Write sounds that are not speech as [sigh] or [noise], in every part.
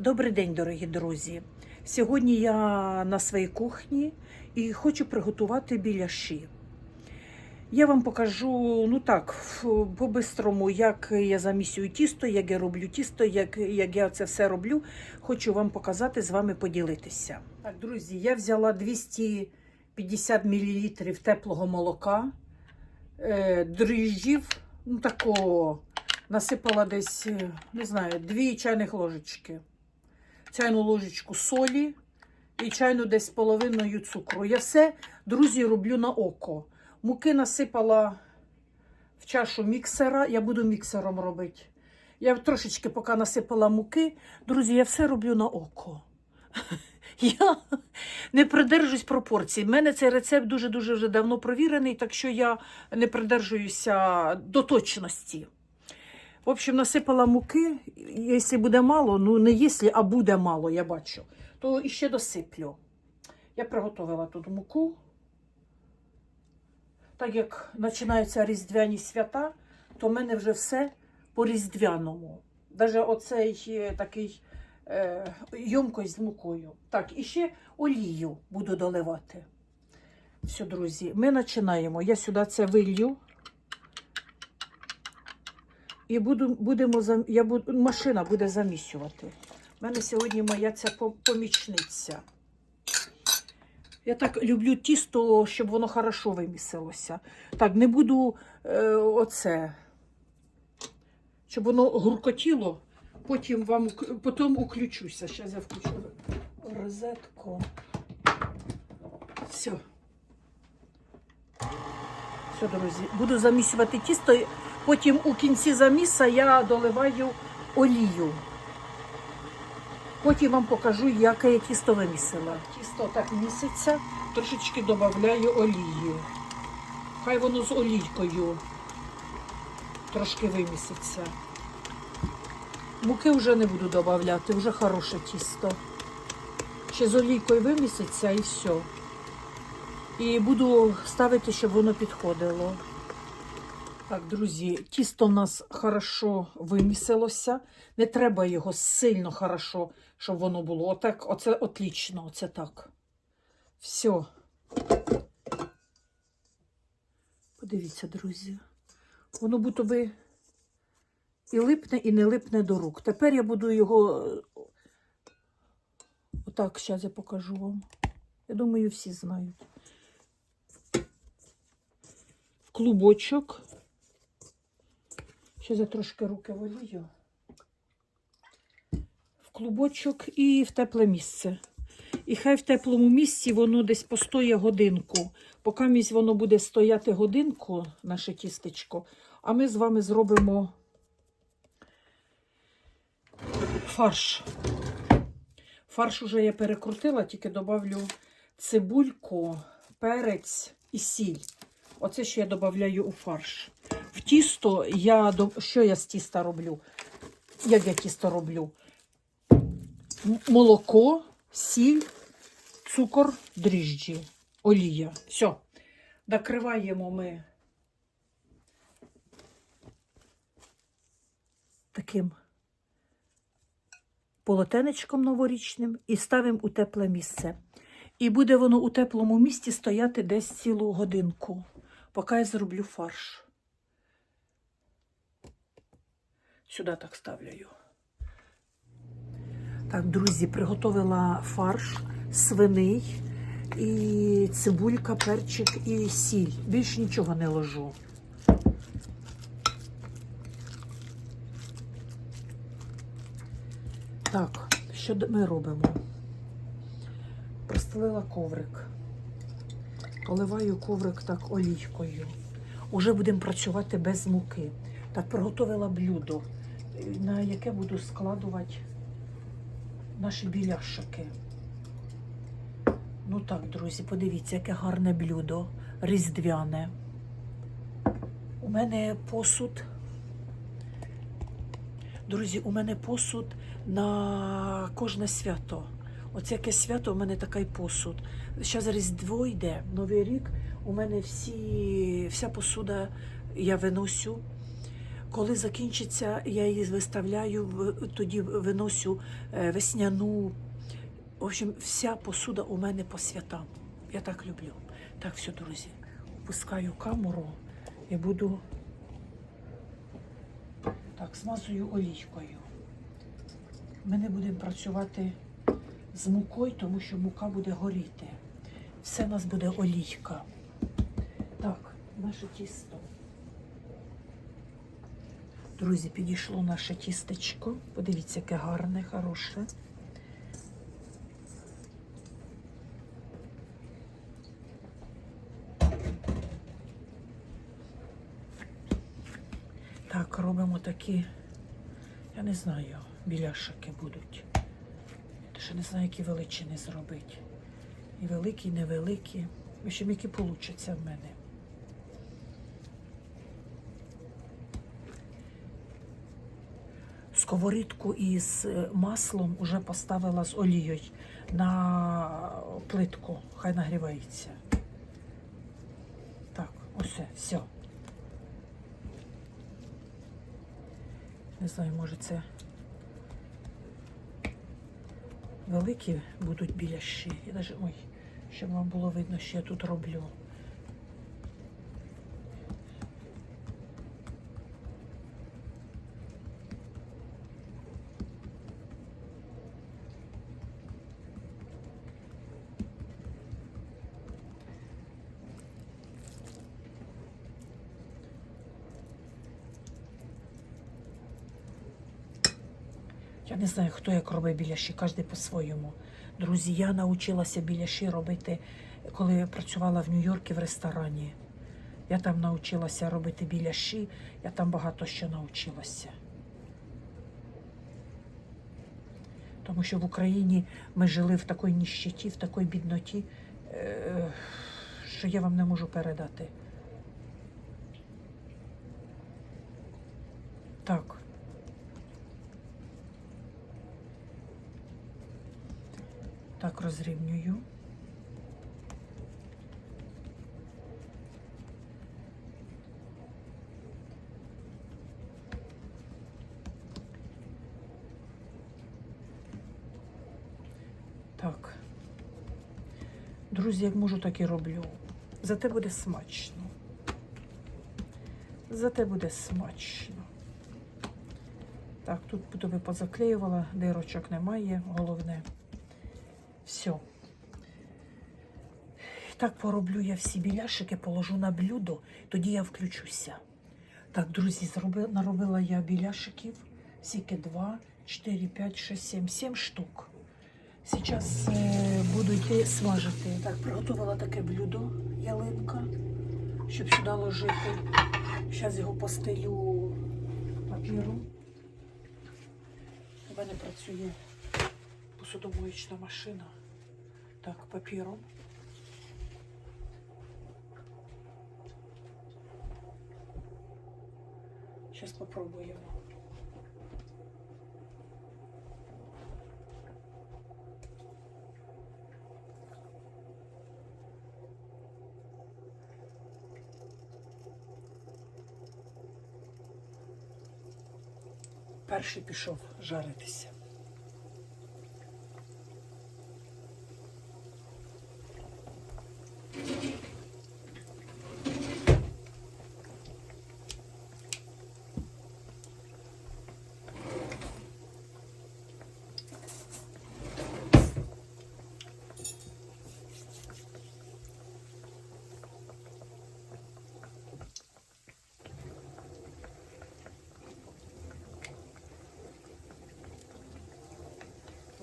Добрий день, дорогі друзі. Сьогодні я на своїй кухні і хочу приготувати біляші. Я вам покажу, ну так, по-бистрому, як я замісюю тісто, як я роблю тісто, як, як я це все роблю. Хочу вам показати, з вами поділитися. Так, друзі, я взяла 250 мл теплого молока, е, дріжджів, ну такого, насипала десь, е, не знаю, 2 чайних ложечки чайну ложечку солі і чайну десь половиною цукру. Я все, друзі, роблю на око. Муки насипала в чашу міксера. Я буду міксером робити. Я трошечки поки насипала муки. Друзі, я все роблю на око. [laughs] Я не придержуюсь пропорцій. У мене цей рецепт дуже-дуже вже давно провірений, так що я не придержуюся до точності. В общем, насипала муки. Якщо буде мало, ну не якщо, а буде мало, я бачу, то іще досиплю. Я приготувала тут муку. Так як починаються різдвяні свята, то в мене вже все по різдвяному. Навіть оцей е, такий е, ємкость з мукою. Так, і ще олію буду доливати. Все, друзі, ми починаємо. Я сюди це вилью. І буду, будемо, я буду, машина буде замісювати. У мене сьогодні моя ця помічниця. Я так люблю тісто, щоб воно хорошо вимісилося. Так, не буду е, оце, щоб воно гуркотіло, потім вам потім уключуся. Зараз я включу розетку. Все. Все, друзі, буду замісювати тісто. Потім у кінці заміса я доливаю олію. Потім вам покажу, яке я тісто вимісила. Тісто так міситься, трошечки додаю олії. Хай воно з олійкою трошки виміситься. Муки вже не буду додавати, вже хороше тісто. Ще з олійкою виміситься і все. І буду ставити, щоб воно підходило. Так, друзі, тісто в нас хорошо вимісилося. Не треба його сильно хорошо, щоб воно було. Отак, оце отлично, оце так. Все. Подивіться, друзі. Воно будто би і липне, і не липне до рук. Тепер я буду його. е, Отак, зараз я покажу вам. Я думаю, всі знають. Клубочок. Ще за трошки руки волію. В клубочок і в тепле місце. І хай в теплому місці воно десь постоє годинку. Поки місць воно буде стояти годинку, наше тістечко, а ми з вами зробимо фарш. Фарш уже я перекрутила, тільки додавлю цибульку, перець і сіль. Оце що я додаю у фарш. В тісто я що я з тіста роблю? Як я тісто роблю? Молоко, сіль, цукор, дріжджі, олія. Все. Накриваємо ми таким полотенечком новорічним і ставимо у тепле місце. І буде воно у теплому місці стояти десь цілу годинку, поки я зроблю фарш. Сюди так ставлю його. Так, друзі, приготовила фарш свиний, і цибулька, перчик і сіль. Більш нічого не ложу. Так, що ми робимо? Простелила коврик. Поливаю коврик так олійкою. Уже будемо працювати без муки. Так, приготувала блюдо, на яке буду складувати наші біляшики. Ну так, друзі, подивіться, яке гарне блюдо, різдвяне. У мене посуд. Друзі, у мене посуд на кожне свято. Оце яке свято у мене такий посуд. Зараз Різдво йде, Новий рік. У мене всі, вся посуда я виносю Коли закінчиться, я її виставляю, тоді виносю е, весняну. В общем, вся посуда у мене по святам. Я так люблю. Так, все, друзі, опускаю камеру і буду так, смазую олійкою. Ми не будемо працювати з мукою, тому що мука буде горіти. Все у нас буде олійка. Так, наше тісто. Друзі, підійшло наше тістечко. Подивіться, яке гарне, хороше. Так, робимо такі, я не знаю, біляшики будуть. Ще не знаю, які величини зробити. І великі, і невеликі. В общем, які получаться в мене. Сковорідку із е, маслом уже поставила з олією на плитку. Хай нагрівається. Так, ось, все. Не знаю, може це великі будуть біляші. Я даже, ой, щоб вам було видно, що я тут роблю. Я не знаю, хто як робить біляші, кожен по-своєму. Друзі, я навчилася біляші робити, коли я працювала в Нью-Йорку в ресторані. Я там навчилася робити біляші, я там багато що навчилася. Тому що в Україні ми жили в такій ніщиті, в такій бідноті, е, що я вам не можу передати. Так. Розрівнюю. Так. Друзі, як можу, так і роблю. Зате буде смачно. Зате буде смачно. Так, тут тобі позаклеювала, дирочок немає, головне. Все. Так пороблю я всі біляшики, положу на блюдо, тоді я включуся. Так, друзі, зроби, наробила я біляшиків. Скільки? 2, 4, 5, 6, 7, 7 штук. Зараз е, буду йти смажити. Так, приготувала таке блюдо, ялинка, щоб сюди ложити. Зараз його постелю папіром. У мене працює посудомоєчна машина. Так, папіром. Зараз попробуємо. Перший пішов жаритися.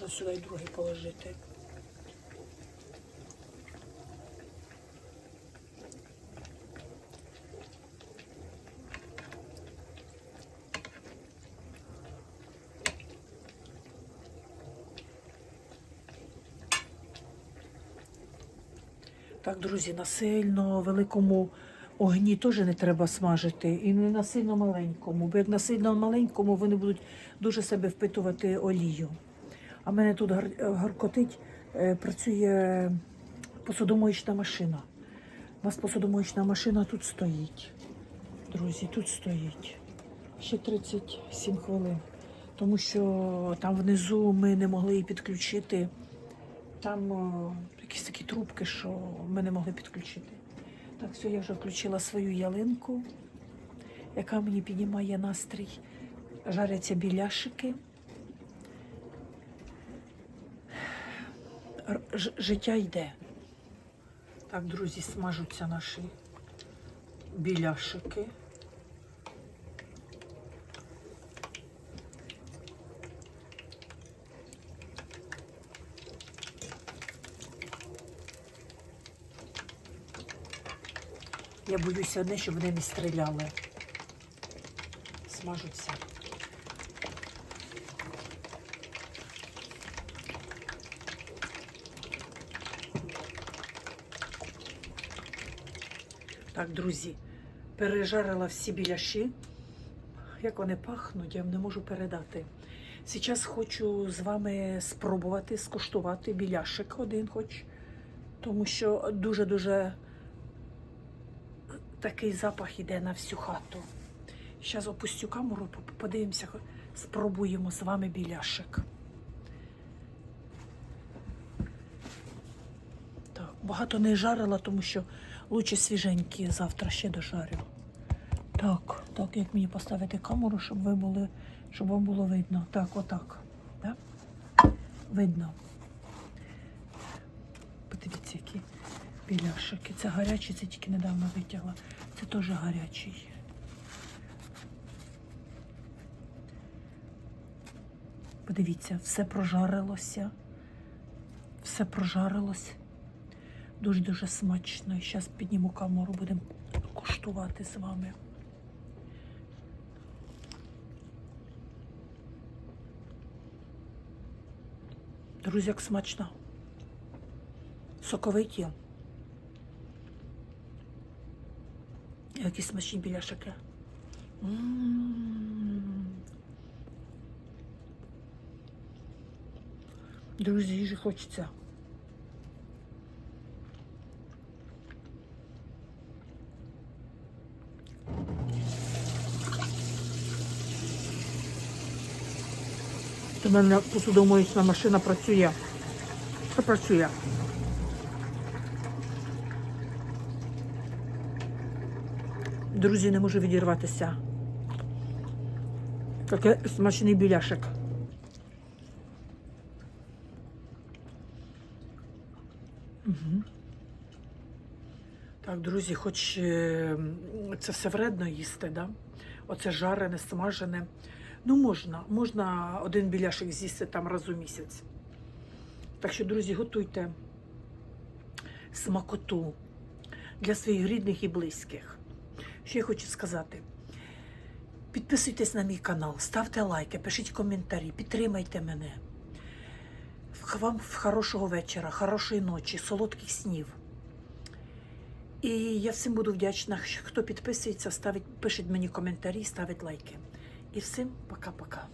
Можна сюди і другий положити. Так, друзі, на сильно великому огні теж не треба смажити. І не на сильно маленькому, бо як на сильно маленькому вони будуть дуже себе впитувати олію. А мене тут гар- гаркотить, е, працює посудомоєчна машина. У нас посудомоєчна машина тут стоїть. Друзі, тут стоїть. Ще 37 хвилин. Тому що там внизу ми не могли її підключити. Там о, якісь такі трубки, що ми не могли підключити. Так, все, я вже включила свою ялинку, яка мені піднімає настрій. Жаряться біляшики. Життя йде. Так, друзі, смажуться наші біляшики. Я боюся одне, щоб вони не стріляли. Смажуться. Так, друзі, пережарила всі біляші. Як вони пахнуть, я вам не можу передати. Зараз хочу з вами спробувати скуштувати біляшик один хоч, тому що дуже-дуже такий запах іде на всю хату. Зараз опустю камеру, по- подивимося, спробуємо з вами біляшик. Так, багато не жарила, тому що лучше свіженькі завтра ще дожарю. Так, так, як мені поставити камеру, щоб ви були, щоб вам було видно. Так, отак. Так? Видно. Подивіться, які біляшики. Це гарячий, це тільки недавно витягла. Це теж гарячий. Подивіться, все прожарилося. Все прожарилось. Дуже-дуже смачно. І зараз підніму камеру, будемо куштувати з вами. Друзі, як смачно. Соковиті. Які смачні біляшики. М. Друзі, їжі хочеться. У мене посудомоїчна машина працює. Що працює? Друзі, не можу відірватися. Такий смачний біляшик. Угу. Так, друзі, хоч е, це все вредно їсти, да? Оце жарене, смажене. Ну, можна, можна один біляшик з'їсти там раз у місяць. Так що, друзі, готуйте смакоту для своїх рідних і близьких. Що я хочу сказати? Підписуйтесь на мій канал, ставте лайки, пишіть коментарі, підтримайте мене. Вам хорошого вечора, хорошої ночі, солодких снів. І я всім буду вдячна, хто підписується, ставить, пишіть мені коментарі, ставить лайки. І всім пока-пока.